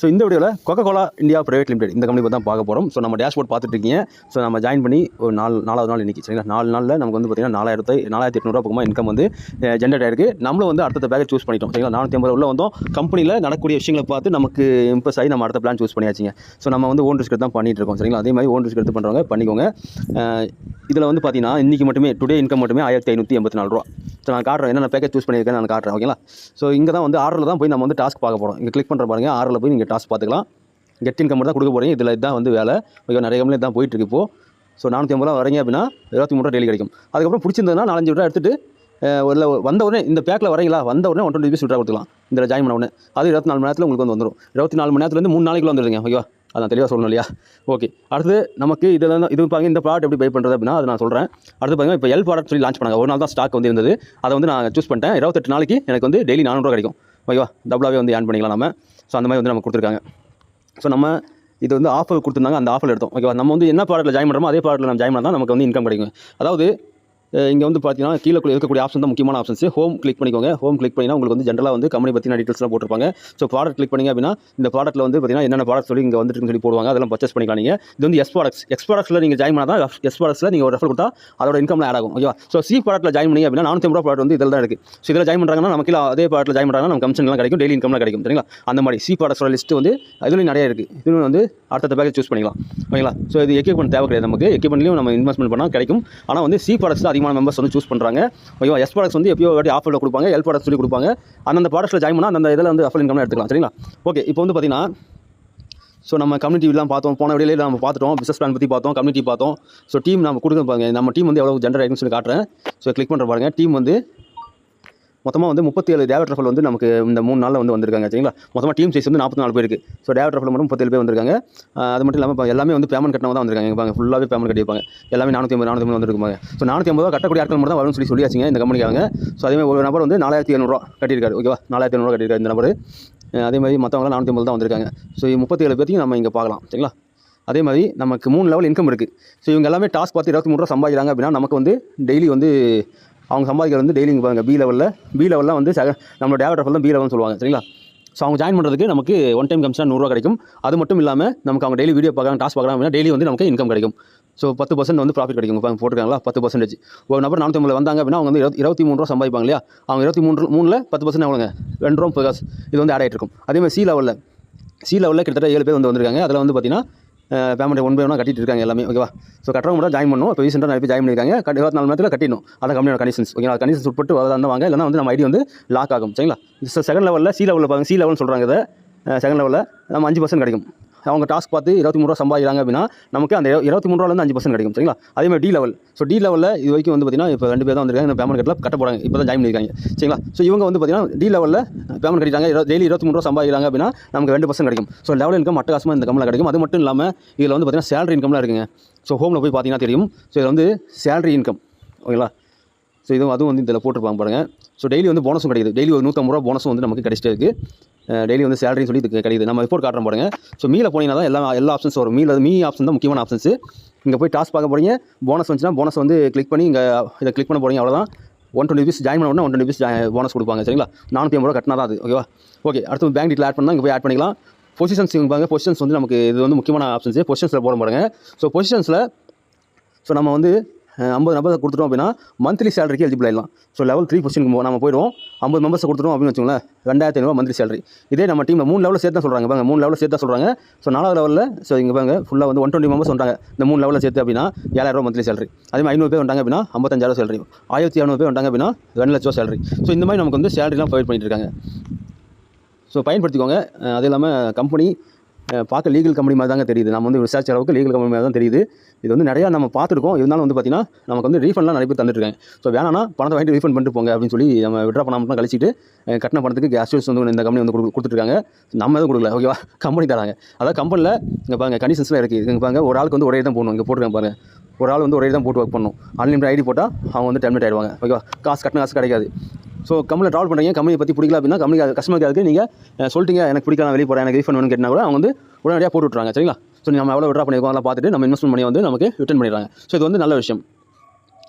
So இந்த வீடியோவில் Coca Cola India private limited இந்த கம்பெனி தான் பார்க்க போகிறோம் ஸோ நம்ம டேஷ்போர்ட் பார்த்துட்டு இருக்கீங்க. ஸோ நம்ம ஜாயின் பண்ணி ஒரு நாலு நாலாவது நாள் இன்றைக்கி சரிங்களா? நாலு நாளில் நமக்கு வந்து பார்த்தீங்கன்னா நாலாயிரத்து நாலாயிரத்தி எட்நூறுவா பக்கமாக இன்கம் வந்து ஜென்ரேட் ஆயிருக்கு. நம்மளும் வந்து அடுத்த பேக்கேஜ் சூஸ் பண்ணிட்டோம் சரிங்களா? நானூற்றி ஐம்பது உள்ள வந்தோம். கம்பெனியில் நடக்கூடிய விஷயங்களை பார்த்து நமக்கு இம்ப்ரெஸ் ஆகி நம்ம அடுத்த பிளான் சூஸ் பண்ணியாச்சுங்க. ஸோ நம்ம வந்து ஓன் ரிஸ்க் தான் பண்ணிட்டு இருக்கோம் சரிங்களா? அதே மாதிரி ஓன் ரிஸ்க் எடுத்து பண்ணுறவங்க பண்ணிக்கோங்க. இதில் வந்து பார்த்தீங்கன்னா இன்றைக்கி மட்டுமே டுடே இன்கம் மட்டுமே ஆயிரத்தி ஐநூற்றி எண்பத்தி நாலு ரூபா. ஸோ நான் காட்டுறேன் என்னென்ன பேக்கேஜ் சூஸ் பண்ணியிருக்கேன் நான் காட்டுறேன் ஓகேங்களா ஸோ இங்கே தான் வந்து ஆர்டரில் தான் போய் நம்ம வந்து டாஸ்க் பார்க்க போகிறோம் இங்கே கிளிக் பண்ணுற பாருங்க ஆர்டரில் போய் நீங்கள் டாஸ்க் பார்த்துக்கலாம். கெட் இன்கம் மட்டும் தான் கொடுக்க போகிறீங்க இதில் இதான் வந்து வேலை. ஓகே நிறைய கம்பெனி தான் போயிட்டு இருக்கு ஸோ நானூற்றி ஐம்பது ரூபா வரீங்க அப்படின்னா இருபத்தி மூணு ரூபா டெய்லி கிடைக்கும். அதுக்கப்புறம் பிடிச்சிருந்ததுன்னா நாலஞ்சு ரூபா எடுத்துட்டு ஒரு வந்த உடனே இந்த பேக்கில் வரீங்களா? வந்த உடனே ஒன் டுவெண்ட்டி ருபீஸ் விட்ரா கொடுத்துக்கலாம். இதில் ஜாயின் பண்ண உடனே. அது இருபத்தி நாலு மணி நேரத்தில் உங்களுக்கு வந்து வந்துடும் இருபத்தி நாலு மணி நேரத்துலேருந்து மூணு நாளைக்குள்ள வந்துடுங்க ஓகேவா? அதான் தெளிவாக சொல்லணும் இல்லையா? ஓகே அடுத்து நமக்கு இதில் இது பாருங்க இந்த ப்ராடக்ட் எப்படி பை பண்ணுறது அப்படின்னா அதை நான் சொல்கிறேன் அடுத்து பாருங்க இப்போ எல் ப்ராடக்ட் சொல்லி லான்ச் பண்ணாங்க. ஒரு நாள் தான் ஸ்டாக் வந்து இருந்தது. அதை வந்து நான் சூஸ் பண்ணிட்டேன். இருபத்தெட்டு நாளைக்கு எனக்கு வந்து டெய்லி நானூறுரூவா கிடைக்கும். ஓகேவா? டபுளாகவே வந்து ஏர்ன் பண்ணிக்கலாம் நம்ம ஸோ அந்த மாதிரி வந்து நம்ம கொடுத்துருக்காங்க. ஸோ நம்ம இது வந்து ஆஃபர் கொடுத்துருந்தாங்க. அந்த ஆஃபர் எடுத்தோம். ஓகேவா நம்ம வந்து என்ன ப்ராடக்ட்டில் ஜாயின் பண்ணுறோமோ அதே ப்ராடக்ட்டில் நம்ம ஜாயின் பண்ணால் தான் நமக்கு வந்து இன்கம் கிடைக்கும். அதாவது இங்கே வந்து பார்த்தீங்கன்னா கீழே கூட இருக்கக்கூடிய ஆப்ஷன் தான் முக்கியமான ஆப்ஷன்ஸ் ஹோம் கிளிக் பண்ணிக்கோங்க. ஹோம் கிளிக் பண்ணினா உங்களுக்கு வந்து ஜென்ரலாக வந்து கம்பெனி பற்றின டீட்டெயில்ஸ்லாம் போட்டிருப்பாங்க. ஸோ ப்ராடக்ட் கிளிக் பண்ணிங்க அப்படின்னா இந்த ப்ராடக்ட்டில் வந்து பார்த்தீங்கன்னா என்னென்ன ப்ராடக்ட் சொல்லி இங்கே வந்துட்டு சொல்லி போடுவாங்க. அதெல்லாம் பர்ச்சேஸ் பண்ணிக்கலாம் நீங்கள் இது வந்து எஸ் ப்ராடக்ட்ஸ் எக்ஸ் ப்ராடக்ட்ஸில் நீங்கள் ஜாயின் பண்ணால் தான் எஸ் ப்ராடக்ட்ஸில் நீங்கள் ஒரு ரெஃபர் கொடுத்தா அதோட இன்கம்ல ஆட் ஆகும். ஓகேவா ஸோ சி ப்ராடக்ட்டில் ஜாயின் பண்ணி அப்படின்னா நானூற்றி ரூபா ப்ராடக்ட் வந்து இதில் தான் இருக்குது ஸோ இதில் ஜாயின் பண்ணுறாங்கன்னா நமக்கு கீழே அதே ப்ராடக்ட்டில் ஜாயின் பண்ணுறாங்கன்னா நம்ம கமிஷன்லாம் கிடைக்கும். டெய்லி இன்கம்லாம் கிடைக்கும். சரிங்களா? அந்த மாதிரி சி ப்ராடக்ட்ஸோட லிஸ்ட்டு வந்து இதுலையும் நிறைய இருக்குது இதுவும் வந்து அடுத்த பேக்கேஜ் சூஸ் பண்ணிக்கலாம். ஓகேங்களா? ஸோ இது எக்யூப்மெண்ட் தேவை கிடையாது நமக்கு. எக்யூப்மெண்ட்லையும் நம்ம இன்வெஸ்ட்மெண்ட் பண்ணால் கிடைக்கும். ஆனால் வந்து சி ப்ராடக்ட்ஸ் அதிகமான மெம்பர்ஸ் வந்து சூஸ் பண்ணுறாங்க ஓகேவா எஸ் ப்ராடக்ட்ஸ் வந்து எப்பயோ வாட்டி ஆஃபரில் கொடுப்பாங்க எல் ப்ராடக்ட் சொல்லி கொடுப்பாங்க. அந்தந்த ப்ராடக்ட்ஸில் ஜாயின் பண்ணால் அந்த இதில் வந்து ஆஃபர் இன்கம் எடுத்துக்கலாம் சரிங்களா? ஓகே இப்போ வந்து பார்த்தீங்கன்னா ஸோ நம்ம கம்யூனிட்டிலாம் பார்த்தோம். போன வீடியோவில் நம்ம பார்த்துட்டோம். பிஸ்னஸ் பிளான் பற்றி பார்த்தோம் கம்யூனிட்டி பார்த்தோம். ஸோ டீம் நம்ம கொடுக்க பாருங்க. நம்ம டீம் வந்து எவ்வளோ ஜென்ரல் ஆகிடுன்னு சொல்லி காட்டுறேன். ஸோ கிளிக் பண்ணுற பாருங்க. டீம் வந்து மொத்தமாக வந்து முப்பத்தி ஏழு டேவட் ரஃபல் வந்து நமக்கு இந்த மூணு நாளில் வந்து வந்திருக்காங்க சரிங்களா? மொத்தமாக டீம் சைஸ் வந்து நாற்பத்தி நாலு பேருக்கு ஸோ டேவட் ரஃபல் மட்டும் முப்பத்தேழு பேர் வந்திருக்காங்க. அது மட்டும் இல்லாமல் எல்லாமே வந்து பேமெண்ட் கட்டினா தான் வந்திருக்காங்க. பாருங்க ஃபுல்லாகவே பேமெண்ட் கட்டியிருப்பாங்க. எல்லாமே நானூற்றி ஐம்பது நானூற்றி ஐம்பது வந்துருக்காங்க ஸோ நானூற்றி ஐம்பது ரூபா கட்டக்கூடிய ஆட்கள் மட்டும் தான் வரும்னு சொல்லி சொல்லியாச்சுங்க இந்த கம்பெனிக்காங்க ஸோ அதே மாதிரி ஒரு நபர் வந்து நாலாயிரத்தி எழுநூறுவா கட்டியிருக்காரு. ஓகேவா நாலாயிரத்தி ஐநூறுரூவா கட்டியிருக்காரு இந்த நபர். அதே மாதிரி மற்றவங்களாம் நானூற்றி ஐம்பது தான் வந்திருக்காங்க. ஸோ முப்பத்தி ஏழு பேர்த்தையும் நம்ம இங்கே பார்க்கலாம் சரிங்களா? அதே மாதிரி நமக்கு மூணு லெவல் இன்கம் இருக்குது ஸோ இவங்க எல்லாமே டாஸ்க் பார்த்து இருபத்தி மூணு ரூபா சம்பாதிக்கிறாங்க அப்படின்னா நமக்கு வந்து டெய்லி வந்து அவங்க சம்பாதிக்கிறது வந்து டெய்லி இங்கே பி லெவலில் பி லெவலில் வந்து செக நம்மளோட டேவட் ரஃபல் தான் பி லெவல்னு சொல்லுவாங்க சரிங்களா? ஸோ அவங்க ஜாயின் பண்ணுறதுக்கு நமக்கு ஒன் டைம் கமிஷன் நூறுரூவா கிடைக்கும். அது மட்டும் இல்லாமல் நமக்கு அவங்க டெய்லி வீடியோ பார்க்குறாங்க டாஸ் பார்க்குறாங்க அப்படின்னா டெய்லி வந்து நமக்கு இன்கம் கிடைக்கும். ஸோ பத்து பர்சன்ட் வந்து ப்ராஃபிட் கிடைக்கும் இப்போ போட்டுருக்காங்களா? பத்து பர்சன்டேஜ் ஒரு நபர் நானூற்றி ஐம்பது வந்தாங்க அப்படின்னா அவங்க வந்து இருபத்தி மூணு ரூபா சம்பாதிப்பாங்க இல்லையா? அவங்க இருபத்தி மூணு மூணில் பத்து பர்சன்ட் அவங்க ரெண்டு ரூபா முப்பது காசு இது வந்து ஆட் ஆகிட்டு இருக்கும். அதே மாதிரி சி லெவலில் சி லெவலில் கிட்டத்தட்ட ஏழு பேர் வந்து வந்திருக்காங்க. அதில் வந்து பார்த்தீங்கன்னா பேமெண்ட் ஒன் பை ஒன்றா கட்டிட்டு இருக்காங்க எல்லாமே ஓகேவா ஸோ கட்டுறவங்க மட்டும் ஜாயின் பண்ணும். இப்போ ரீசெண்டாக நிறைய ஜாயின் பண்ணியிருக்காங்க. கட் இருபத்தி நாலு நேரத்தில் கட்டிடணும். அதான் கம்பெனியோட கண்டிஷன்ஸ் ஓகேங்களா கண்டிஷன்ஸ் உட்பட்டு வரதான் வாங்க. இல்லைனா வந்து நம்ம ஐடி வந்து லாக் ஆகும் சரிங்களா? செகண்ட் லெவலில் சி லெவலில் பாருங்க. சி லெவல்னு சொல்கிறாங்க இதை. செகண்ட் லெவலில் நம்ம அஞ்சு பர்சன்ட் கிடைக்கும். அவங்க டாஸ்க் பார்த்து இருபத்தி மூணு ரூபா சம்பாதிக்கிறாங்க அப்படின்னா நமக்கு அந்த இருபத்தி மூணு ரூபாலேருந்து அஞ்சு பர்சன்ட் கிடைக்கும் சரிங்களா? அதே மாதிரி டி லெவல் ஸோ டி லெவலில் இது வரைக்கும் வந்து பார்த்தீங்கன்னா இப்போ ரெண்டு பேர் தான் வந்திருக்காங்க. பேமெண்ட் கட்டில் கட்ட போகிறாங்க இப்போ தான் ஜாயின் பண்ணியிருக்காங்க சரிங்களா? ஸோ இவங்க வந்து பார்த்தீங்கன்னா டி லெவலில் பேமெண்ட் கட்டிட்டாங்க. டெய்லி இருபத்தி மூணு ரூபா சம்பாதிக்கிறாங்க அப்படின்னா நமக்கு ரெண்டு பர்சன்ட் கிடைக்கும். ஸோ லெவல் இன்கம் அட்டகாசமாக இந்த கம்பெனியில் கிடைக்கும். அது மட்டும் இல்லாமல் இதில் வந்து பார்த்தீங்கன்னா சேலரி இன்கம்லாம் இருக்குங்க. ஸோ ஹோமில் போய் பார்த்தீங்கன்னா தெரியும். ஸோ இதில் வந்து சேலரி இன்கம் ஓகேங்களா? ஸோ இதுவும் அதுவும் வந்து இதில் போட்டிருப்பாங்க பாருங்கள் ஸோ டெய்லி வந்து போனஸும் கிடைக்குது. டெய்லி ஒரு நூற்றம்பது ரூபா போனஸும் வந்து நமக்கு கிடைச்சிட்டே இருக்குது டெய்லி வந்து சேலரின்னு சொல்லி இதுக்கு கிடைக்குது. நம்ம ரிப்போர்ட் காட்டுறோம் பாருங்க ஸோ மீல போனீங்கன்னா தான் எல்லா எல்லா ஆப்ஷன்ஸ் வரும். மீல மீ ஆப்ஷன் தான் முக்கியமான ஆப்ஷன்ஸ் இங்கே போய் டாஸ்க் பார்க்க போகிறீங்க போனஸ் வந்துச்சுன்னா போனஸ் வந்து கிளிக் பண்ணி இங்கே இதை கிளிக் பண்ண போகிறீங்க அவ்வளோதான் ஒன் டுவெண்ட்டி ருபீஸ் ஜாயின் பண்ண உடனே ஒன் டுவெண்ட்டி ருபீஸ் போனஸ் கொடுப்பாங்க. சரிங்களா? நானூற்றி ஐம்பது ரூபா கட்டினா தான் அது. ஓகேவா ஓகே அடுத்து பேங்க் டீட்டில் ஆட் பண்ணால் இங்கே போய் ஆட் பண்ணிக்கலாம். பொசிஷன்ஸ் பாருங்க. பொசிஷன்ஸ் வந்து நமக்கு இது வந்து முக்கியமான ஆப்ஷன்ஸ் பொசிஷன்ஸில் போட பாருங்க ஸோ பொசிஷன்ஸில் ஸோ நம்ம வந்து ஐம்பது மெம்பர்ஸ் கொடுத்துட்டோம் அப்படின்னா மந்த்லி சேலரிக்கு எலிஜிபிள் ஆயிடலாம். ஸோ லெவல் த்ரீ பொசிஷனுக்கு நம்ம போயிடுவோம். ஐம்பது மெம்பர்ஸ் கொடுத்துட்டோம் அப்படின்னு வச்சுக்கோங்களேன் ரெண்டாயிரத்தி ஐநூறுவா மந்த்லி சேலரி இதே நம்ம டீமில் மூணு லெவலில் சேர்த்து சொல்கிறாங்க பாருங்க மூணு லெவலில் சேர்த்து சொல்கிறாங்க ஸோ நாலாவது லெவலில் ஸோ இங்கே பாருங்க ஃபுல்லாக வந்து ஒன் டுவெண்ட்டி மெம்பர்ஸ் வந்தாங்க இந்த மூணு லெவலில் சேர்த்து அப்படின்னா ஏழாயிரம் மந்த்லி சேலரி அதே மாதிரி ஐநூறு பேர் வந்தாங்க அப்படின்னா ஐம்பத்தஞ்சாயிரம் சேலரி ஆயிரத்தி இரநூறு பேர் வந்தாங்க அப்படின்னா ரெண்டு லட்சம் சேலரி ஸோ இந்த மாதிரி நமக்கு வந்து சேலரிலாம் ப்ரொவைட் பண்ணிட்டு இருக்காங்க. ஸோ பயன்படுத்திக்கோங்க. அது இல்லாமல் கம்பெனி பார்க்க லீகல் கம்பெனி மாதிரி தாங்க தெரியுது. நம்ம வந்து விசாரிச்ச அளவுக்கு லீகல் கம்பெனி மாதிரி தான் தெரியுது. இது வந்து நிறையா நம்ம பார்த்துருக்கோம். இருந்தாலும் வந்து பார்த்தீங்கன்னா நமக்கு வந்து ரீஃபண்ட்லாம் நிறைய பேர் தந்துட்டுருக்கேன் ஸோ வேணாம் பணத்தை வாங்கிட்டு ரீஃபண்ட் பண்ணிட்டு போங்க அப்படின்னு சொல்லி நம்ம விட்ரா பண்ணாமல் தான் கழிச்சிட்டு கட்டின பணத்துக்கு கேஸ்டர்ஸ் வந்து இந்த கம்பெனி வந்து கொடு நம்ம எதுவும் கொடுக்கல. ஓகேவா கம்பெனி தராங்க. அதாவது கம்பெனியில் இங்கே பாருங்க கண்டிஷன்ஸ்லாம் இருக்குது இங்கே பாருங்க ஒரு ஆளுக்கு வந்து ஒரே தான் போடணும். இங்கே போட்டுருக்காங்க பாருங்க. ஒரு ஆள் வந்து ஒரே தான் போட்டு ஒர்க் பண்ணணும். அன்லிமிட் ஐடி போட்டால் அவங்க வந்து டெர்மினேட் ஆயிடுவாங்க. ஓகேவா காசு கட்டின காசு கிடைக்காது. ஸோ கம்பெனியில் ட்ராவல் பண்ணுறீங்க கம்பெனி பற்றி பிடிக்கல அப்படின்னா கம்பெனி கஸ்டமர் கேருக்கு நீங்கள் சொல்லிட்டீங்க எனக்கு பிடிக்கல நான் வெளியே போகிறேன் எனக்கு ரீஃபண்ட் வேணும்னு கேட்டால் கூட அவங்க வந்து உடனடியாக போட்டு விட்றாங்க சரிங்களா? ஸோ நம்ம எவ்வளோ விட்ரா பண்ணியிருக்கோம் அதெல்லாம் பார்த்துட்டு நம்ம இன்வெஸ்ட்மெண்ட் பண்ணி வந்து நமக்கு ரிட்டர்ன் பண்ணிடுறாங்க. ஸோ இது வந்து நல்ல விஷயம்.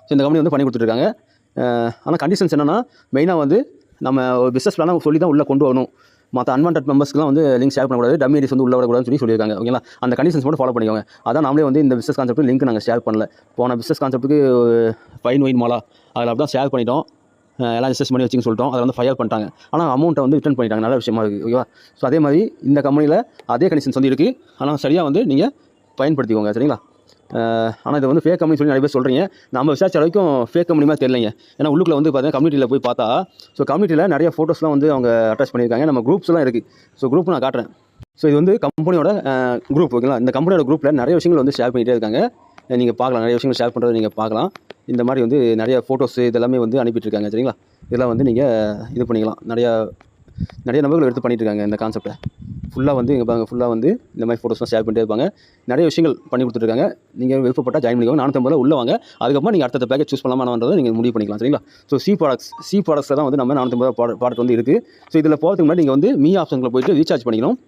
ஸோ இந்த கம்பெனி வந்து பண்ணி கொடுத்துருக்காங்க ஆனால் கண்டிஷன்ஸ் என்னென்னா மெயினாக வந்து நம்ம ஒரு பிஸ்னஸ் பிளானை சொல்லி தான் உள்ளே கொண்டு வரணும். மற்ற அன்வான்ட் மெம்பர்ஸ்க்குலாம் வந்து லிங்க் ஷேர் பண்ணக்கூடாது டம்மி ஐடிஸ் வந்து உள்ள வரக்கூடாதுன்னு சொல்லி சொல்லியிருக்காங்க ஓகேங்களா அந்த கண்டிஷன்ஸ் மட்டும் ஃபாலோ பண்ணிக்கோங்க. அதான் நாமளே வந்து இந்த பிஸ்னஸ் கான்செப்ட் லிங்க் நாங்கள் ஷேர் பண்ணல. போன பிஸ்னஸ் கான்செப்ட்டுக்கு ஃபைன் ஒயின் மாலா அதில் அப்படி தான் ஷேர் பண்ணிட்டோம். எல்லாம் ரிசர்ச் பண்ணி வச்சுன்னு சொல்லிட்டோம். அதை வந்து ஃபயர் பண்ணிட்டாங்க. ஆனால் அமௌண்ட்டை வந்து ரிட்டர்ன் பண்ணிட்டாங்க. நல்ல விஷயமா இருக்குது ஓகேவா ஸோ அதே மாதிரி இந்த கம்பெனியில் அதே கண்டிஷன்ஸ் வந்து இருக்குது ஆனால் சரியாக வந்து நீங்கள் பயன்படுத்திக்கோங்க. சரிங்களா? ஆனால் இது வந்து ஃபேக் கம்பெனி சொல்லி நிறைய பேர் சொல்கிறீங்க நம்ம விசாரிச்ச வரைக்கும் ஃபேக் கம்பெனி மாதிரி தெரியலைங்க. ஏன்னா உள்ளுக்குள்ள வந்து பார்த்தீங்கன்னா கம்யூனிட்டியில் போய் பார்த்தா ஸோ கம்யூனிட்டியில் நிறைய ஃபோட்டோஸ்லாம் வந்து அவங்க அட்டாச் பண்ணியிருக்காங்க. நம்ம குரூப்ஸ்லாம் இருக்குது ஸோ குரூப் நான் காட்டுறேன். ஸோ இது வந்து கம்பெனியோட குரூப் ஓகேங்களா இந்த கம்பெனியோட குரூப்பில் நிறைய விஷயங்கள் வந்து ஷேர் பண்ணிகிட்டே இருக்காங்க. நீங்கள் பார்க்கலாம். நிறைய விஷயங்கள் ஷேர் பண்ணுறது நீங்கள் பார்க்கலாம். இந்த மாதிரி வந்து நிறைய ஃபோட்டோஸு இதெல்லாமே வந்து அனுப்பிட்டுருக்காங்க சரிங்களா? இதெல்லாம் வந்து நீங்கள் இது பண்ணிக்கலாம். நிறையா நிறைய நபர்கள் எடுத்து பண்ணிட்டுருக்காங்க இந்த கான்செப்டை ஃபுல்லாக வந்து இங்கே பாருங்க ஃபுல்லாக வந்து இந்த மாதிரி ஃபோட்டோஸ்லாம் ஷேர் பண்ணிட்டே இருப்பாங்க. நிறைய விஷயங்கள் பண்ணி கொடுத்துருக்காங்க. நீங்கள் விருப்பப்பட்டால் ஜாயின் பண்ணிக்கோங்க. நானூற்றம்பது உள்ள வாங்க. அதுக்கப்புறம் நீங்கள் அடுத்த பேக்கேஜ் சூஸ் பண்ணலாமான்றதை நீங்கள் முடிவு பண்ணிக்கலாம் சரிங்களா? ஸோ சி ப்ராடக்ட்ஸ் சி ப்ராடக்ட்ஸில் தான் வந்து நம்ம நானூற்றம்பது ப்ராடக்ட் வந்து இருக்குது ஸோ இதில் போகிறதுக்கு முன்னாடி நீங்கள் வந்து மீ ஆப்ஷனில் போயிட்டு ரீசார்ஜ் பண்ணிக்கணும்.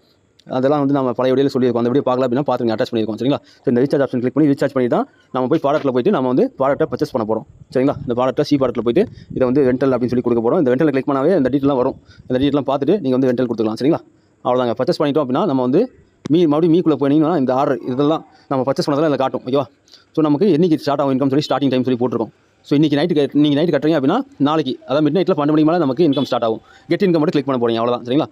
அதெல்லாம் வந்து நம்ம பழைய வீடியோ சொல்லியிருக்கோம். அந்த வீடியோ பார்க்கலாம் அப்படின்னா பார்த்துங்க அட்டாச் பண்ணியிருக்கோம். சரிங்களா? ஸோ இந்த ரீசார்ஜ் ஆப்ஷன் கிளிக் பண்ணி ரீசார்ஜ் பண்ணி தான் நம்ம போய் ப்ராடக்ட்டில் போயிட்டு நம்ம வந்து ப்ராடக்ட்டை பர்ச்சேஸ் பண்ண போகிறோம் சரிங்களா? இந்த ப்ராடக்ட்டை சி ப்ராடக்ட்டில் போயிட்டு இதை வந்து வெண்டல் அப்படின்னு சொல்லி கொடுக்க போகிறோம் இந்த வெண்டில் கிளிக் பண்ணாவே இந்த டீட்டெலாம் வரும். இந்த டீட்டெயிலாம் பார்த்துட்டு நீங்கள் வந்து வெண்டல் கொடுத்துக்கலாம். சரிங்களா? அவ்வளோதாங்க பர்ச்சேஸ் பண்ணிட்டோம் அப்படின்னா நம்ம வந்து மீ மறுபடியும் மீக்குள்ளே போனீங்கன்னா இந்த ஆர்டர் இதெல்லாம் நம்ம பர்ச்சேஸ் பண்ணதெல்லாம் இதில் காட்டும். ஓகேவா ஸோ நமக்கு இன்னைக்கு ஸ்டார்ட் ஆகும் இன்கம் சொல்லி ஸ்டார்டிங் டைம் சொல்லி போட்டிருக்கோம். ஸோ இன்றைக்கி நைட்டு நீங்கள் நைட்டு கட்டுறீங்க அப்படின்னா நாளைக்கு அதாவது மிட் நைட்டில் பன்னெண்டு மணி மேலே நமக்கு இன்கம் ஸ்டார்ட் ஆகும். கெட் இன்கம் மட்டும் கிளிக் பண்ண போகிறீங்க அவ்வளோதான் சரிங்களா?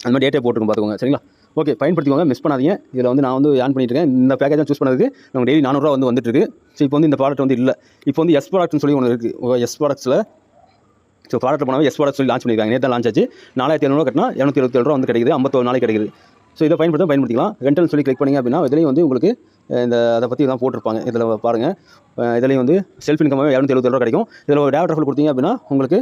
அந்த மாதிரி டேட்டே போட்டுருக்கும் பார்த்துக்கோங்க சரிங்களா? ஓகே பயன்படுத்திக்கோங்க மிஸ் பண்ணாதீங்க. இதில் வந்து நான் வந்து ஆன் பண்ணிட்டுருக்கேன். இந்த பேக்கேஜ் சூஸ் பண்ணதுக்கு நம்ம டெய்லி நானூறுரூவா வந்து வந்துட்டு இருக்குது ஸோ இப்போ வந்து இந்த ப்ராடக்ட் வந்து இல்லை. இப்போ வந்து எஸ் ப்ராடக்ட்னு சொல்லி ஒன்று இருக்குது எஸ் ப்ராடக்ட்ஸில் ஸோ ப்ராடக்ட் போனால் எஸ் ப்ராடக்ட் சொல்லி லான்ச் பண்ணியிருக்காங்க நேற்று லான்ச் ஆச்சு. நாலாயிரத்தி எழுநூறு கட்டினா இரநூத்தி இருபத்தி ரூபா வந்து கிடைக்குது. ஐம்பத்தோரு நாளைக்கு கிடைக்குது. ஸோ இதை பயன்படுத்த பயன்படுத்திக்கலாம். ரெண்டல்னு சொல்லி கிளிக் பண்ணிங்க அப்படின்னா இதுலேயும் வந்து உங்களுக்கு இந்த அதை பற்றி தான் போட்டிருப்பாங்க. இதில் பாருங்கள் அஹ், இதுலேயும் வந்து செல்ஃப் இன்கம் இரநூத்தி எழுபத்தி ரூபா கிடைக்கும். இதில் ஒரு டேவ் ட்ரஃபல் கொடுத்தீங்க அப்படின்னா உங்களுக்கு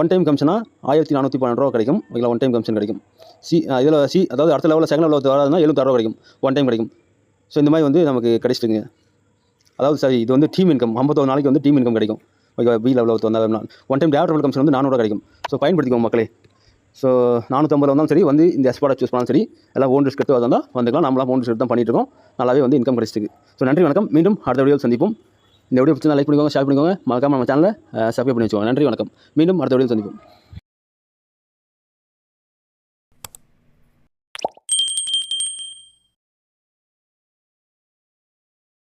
ஒன் டைம் கமிஷனாக ஆயிரத்தி நானூற்றி பன்னெண்டு ரூபா கிடைக்கும். ஓகேங்களா ஒன் டைம் கமிஷன் கிடைக்கும். சி இதில் சி அதாவது அடுத்த லெவலில் செகண்ட் லெவலில் வராதுன்னா எழுபத்தாறு ரூபா கிடைக்கும். ஒன் டைம் கிடைக்கும். ஸோ இந்த மாதிரி வந்து நமக்கு கிடைச்சிட்டுங்க. அதாவது சரி இது வந்து டீம் இன்கம் ஐம்பத்தொரு நாளைக்கு வந்து டீம் இன்கம் கிடைக்கும். ஓகே பி லெவலில் வந்தால் ஒன் டைம் டேவ் ரெஃபர் கமிஷன் வந்து நானூறுவா கிடைக்கும். ஸோ பயன்படுத்திக்கோங்க மக்களே. ஸோ நானூற்றம்பது வந்தாலும் சரி வந்து இந்த எஸ்பாடை சூஸ் பண்ணாலும் சரி எல்லாம் ஓன் ரிஸ்க் எடுத்து வந்தால் வந்துக்கலாம். நம்மளாம் ஓன் ரிஸ்க் தான் பண்ணிட்டு இருக்கோம். நல்லாவே வந்து இன்கம் கிடைச்சிருக்கு ஸோ நன்றி வணக்கம். மீண்டும் அடுத்த வீடியோவில் சந்திப்போம். இந்த வீடியோ பிடிச்சா லைக் பண்ணிக்கோங்க ஷேர் பண்ணிக்கோங்க. மறக்காம நம்ம சேனலை சப்ஸ்கிரைப் பண்ணி வச்சுக்கோங்க. நன்றி வணக்கம். மீண்டும் அடுத்த வீடியோ சந்திப்போம்.